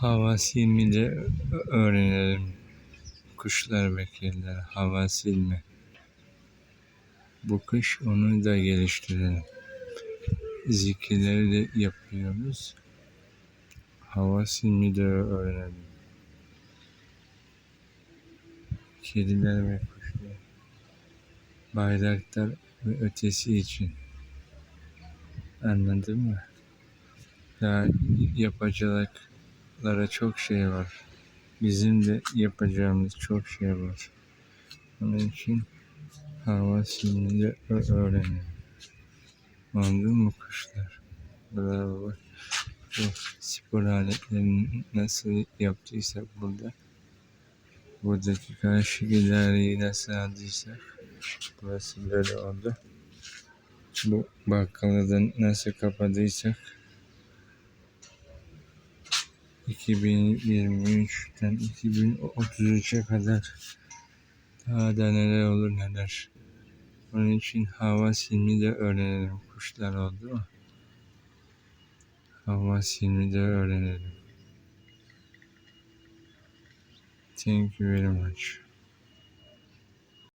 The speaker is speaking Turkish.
Hava silmi de öğrenelim. Kuşlar beklerler. Hava silme. Bu kış onu da geliştirelim. Zikirleri de yapıyoruz. Hava silmi de öğrenelim. Kediler ve kuşlar. Bayraktar ve ötesi için. Anladın mı? Daha yapacaklara çok şey var. Bizim de yapacağımız çok şey var. Onun için hava silmeyi ö- öğrenin. Anladın mı kuşlar? Bravo. Bu spor aletlerini nasıl yaptıysak burada buradaki karşı gideriyi nasıl aldıysak burası böyle oldu. Bu bakkalı nasıl kapadıysak 2023'ten 2033'e kadar daha da neler olur neler. Onun için hava silmi de öğrenelim. Kuşlar oldu mu? Hava silmi de öğrenelim. Thank you very much.